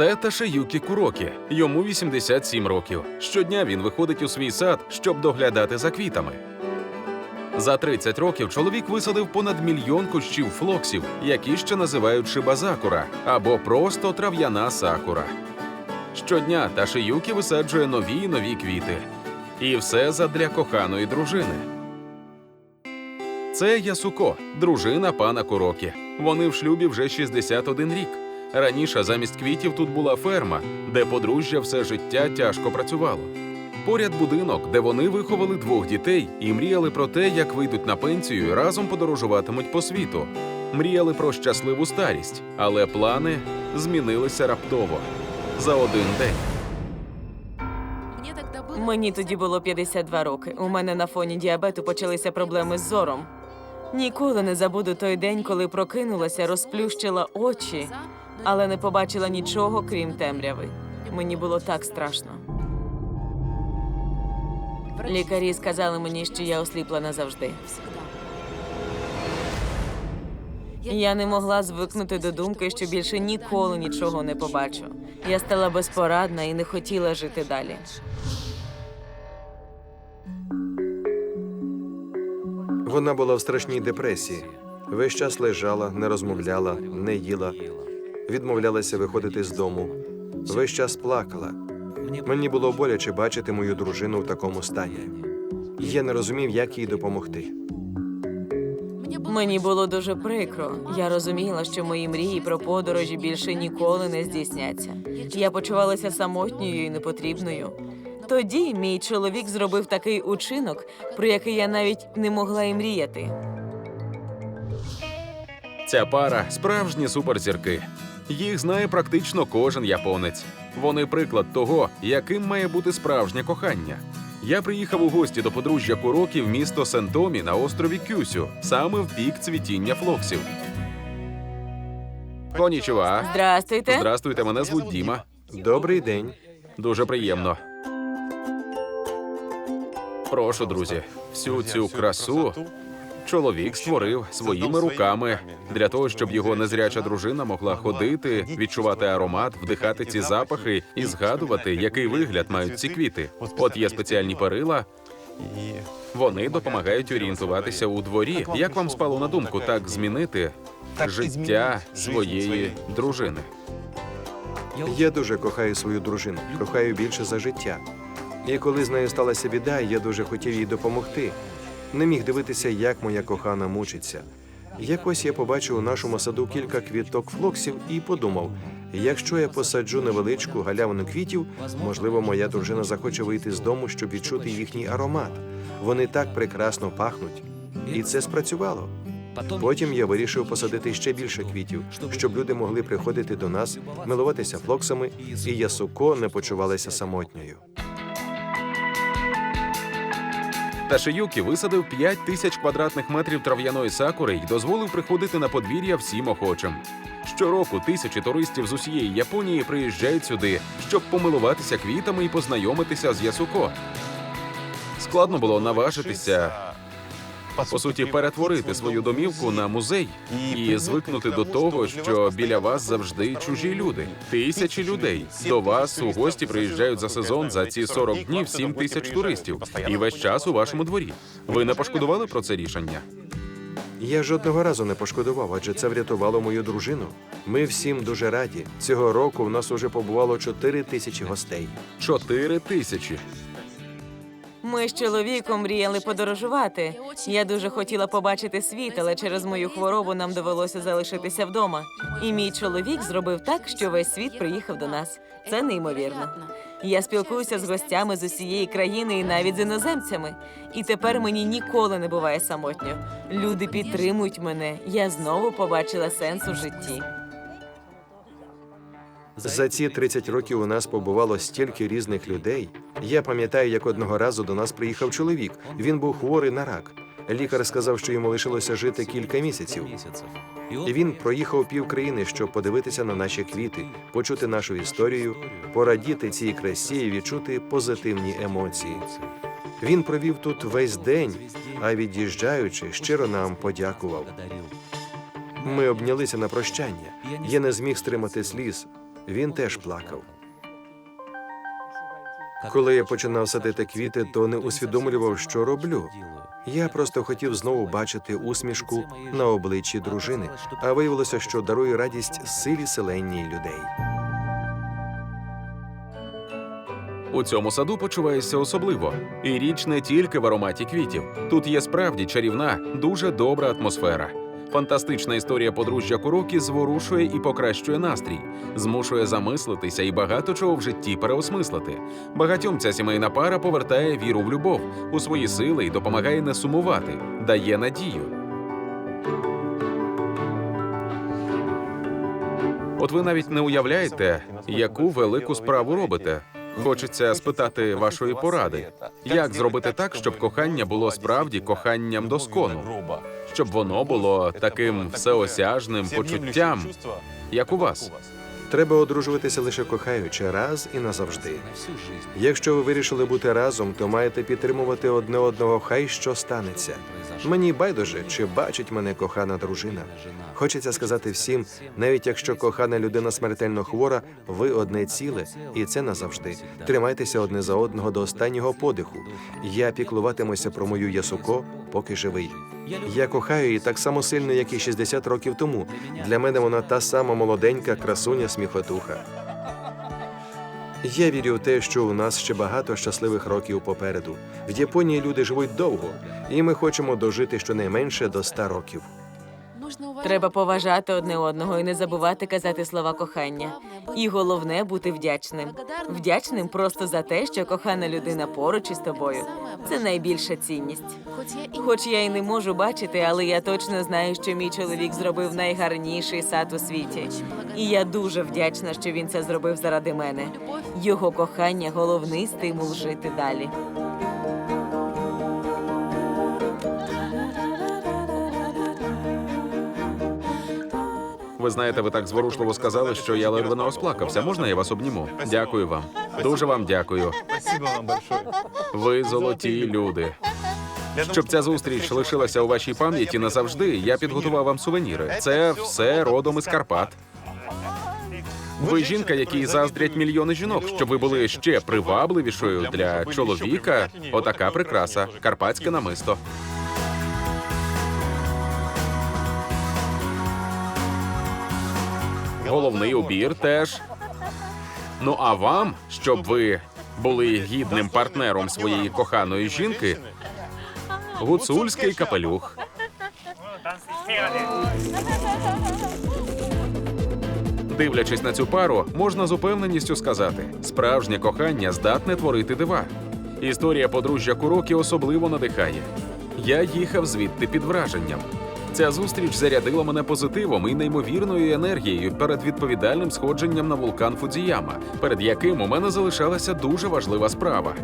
Це Ташеюкі Курокі. Йому 87 років. Щодня він виходить у свій сад, щоб доглядати за квітами. За 30 років чоловік висадив понад мільйон кущів флоксів, які ще називають шибазакура або просто трав'яна сакура. Щодня Ташеюкі висаджує нові й нові квіти. І все задля коханої дружини. Це Ясуко, дружина пана Курокі. Вони в шлюбі вже 61 рік. Раніше замість квітів тут була ферма, де подружжя все життя тяжко працювало. Поряд будинок, де вони виховали двох дітей і мріяли про те, як вийдуть на пенсію і разом подорожуватимуть по світу. Мріяли про щасливу старість, але плани змінилися раптово за один день. Мені тоді було 52 роки. У мене на фоні діабету почалися проблеми з зором. Ніколи не забуду той день, коли прокинулася, розплющила очі, але не побачила нічого, крім темряви. Мені було так страшно. Лікарі сказали мені, що я осліпла назавжди. Я не могла звикнути до думки, що більше ніколи нічого не побачу. Я стала безпорадна і не хотіла жити далі. Вона була в страшній депресії. Весь час лежала, не розмовляла, не їла, відмовлялася виходити з дому. Весь час плакала. Мені було боляче бачити мою дружину в такому стані. Я не розумів, як їй допомогти. Мені було дуже прикро. Я розуміла, що мої мрії про подорожі більше ніколи не здійсняться. Я почувалася самотньою і непотрібною. Тоді мій чоловік зробив такий учинок, про який я навіть не могла і мріяти. Ця пара справжні суперзірки. Їх знає практично кожен японець. Вони приклад того, яким має бути справжнє кохання. Я приїхав у гості до подружжя Курокі в місто Сентомі на острові Кюсю, саме в пік цвітіння флоксів. Конічува. Здрастуйте. Здрастуйте, мене звуть Діма. Добрий день. Дуже приємно. Прошу, друзі, всю цю красу чоловік створив своїми руками. для того, щоб його незряча дружина могла ходити, відчувати аромат, вдихати ці запахи і згадувати, який вигляд мають ці квіти. От є спеціальні перила. Вони допомагають орієнтуватися у дворі. Як вам спало на думку так змінити життя своєї дружини? Я дуже кохаю свою дружину, кохаю більше за життя. І коли з нею сталася біда, я дуже хотів їй допомогти. Не міг дивитися, як моя кохана мучиться. Якось я побачив у нашому саду кілька квіток флоксів і подумав: якщо я посаджу невеличку галявину квітів, можливо, моя дружина захоче вийти з дому, щоб відчути їхній аромат. Вони так прекрасно пахнуть. І це спрацювало. Потім я вирішив посадити ще більше квітів, щоб люди могли приходити до нас, милуватися флоксами, і Ясуко не почувалася самотньою. Ташиюкі висадив 5 тисяч квадратних метрів трав'яної сакури і дозволив приходити на подвір'я всім охочим. Щороку тисячі туристів з усієї Японії приїжджають сюди, щоб помилуватися квітами і познайомитися з Ясуко. Складно було наважитися, по суті, перетворити свою домівку на музей і звикнути до того, що біля вас завжди чужі люди. Тисячі людей. До вас у гості приїжджають за сезон за ці 40 днів 7 тисяч туристів. І весь час у вашому дворі. Ви не пошкодували про це рішення? Я жодного разу не пошкодував, адже це врятувало мою дружину. Ми всім дуже раді. Цього року в нас уже побувало 4 тисячі гостей. Чотири тисячі. Ми з чоловіком мріяли подорожувати. Я дуже хотіла побачити світ, але через мою хворобу нам довелося залишитися вдома. І мій чоловік зробив так, що весь світ приїхав до нас. Це неймовірно. Я спілкуюся з гостями з усієї країни і навіть з іноземцями. І тепер мені ніколи не буває самотньо. Люди підтримують мене. Я знову побачила сенс у житті. За ці 30 років у нас побувало стільки різних людей. Я пам'ятаю, як одного разу до нас приїхав чоловік. Він був хворий на рак. Лікар сказав, що йому лишилося жити кілька місяців. Він проїхав пів країни, щоб подивитися на наші квіти, почути нашу історію, порадіти цій красі і відчути позитивні емоції. Він провів тут весь день, а від'їжджаючи, щиро нам подякував. Ми обнялися на прощання. Я не зміг стримати сліз. Він теж плакав. Коли я починав садити квіти, то не усвідомлював, що роблю. Я просто хотів знову бачити усмішку на обличчі дружини, а виявилося, що дарую радість силі селенній людей. У цьому саду почуваєшся особливо. І річ не тільки в ароматі квітів. Тут є справді чарівна, дуже добра атмосфера. Фантастична історія подружжя Курокі зворушує і покращує настрій, змушує замислитися і багато чого в житті переосмислити. Багатьом ця сімейна пара повертає віру в любов, у свої сили і допомагає не сумувати, дає надію. От ви навіть не уявляєте, яку велику справу робите. Хочеться спитати вашої поради, як зробити так, щоб кохання було справді коханням до скону, щоб воно було таким всеосяжним почуттям, як у вас. Треба одружуватися лише кохаючи раз і назавжди. Якщо ви вирішили бути разом, то маєте підтримувати одне одного, хай що станеться. Мені байдуже, чи бачить мене кохана дружина. Хочеться сказати всім, навіть якщо кохана людина смертельно хвора, ви одне ціле, і це назавжди. Тримайтеся одне за одного до останнього подиху. Я піклуватимуся про мою ясуко, поки живий. Я кохаю її так само сильно, як і 60 років тому. Для мене вона та сама молоденька красуня сміхотуха. Я вірю в те, що у нас ще багато щасливих років попереду. В Японії люди живуть довго, і ми хочемо дожити щонайменше до 100 років. Треба поважати одне одного і не забувати казати слова кохання. І головне бути вдячним. Вдячним просто за те, що кохана людина поруч із тобою. Це найбільша цінність. Хоч я й не можу бачити, але я точно знаю, що мій чоловік зробив найгарніший сад у світі. І я дуже вдячна, що він це зробив заради мене. Його кохання головний стимул жити далі. Ви знаєте, ви так зворушливо сказали, що я ледве не розплакався. Можна я вас обніму? Дякую вам. Дуже вам дякую. Ви золоті люди. Щоб ця зустріч лишилася у вашій пам'яті назавжди, я підготував вам сувеніри. Це все родом із Карпат. Ви жінка, якій заздрять мільйони жінок, щоб ви були ще привабливішою для чоловіка. Отака прикраса, карпатське намисто. Головний убір теж. Ну а вам, щоб ви були гідним партнером своєї коханої жінки, гуцульський капелюх. Дивлячись на цю пару, можна з упевненістю сказати: справжнє кохання здатне творити дива. Історія подружжя Курокі особливо надихає. Я їхав звідти під враженням. Ця зустріч зарядила мене позитивом і неймовірною енергією перед відповідальним сходженням на вулкан Фудзіяма, перед яким у мене залишалася дуже важлива справа.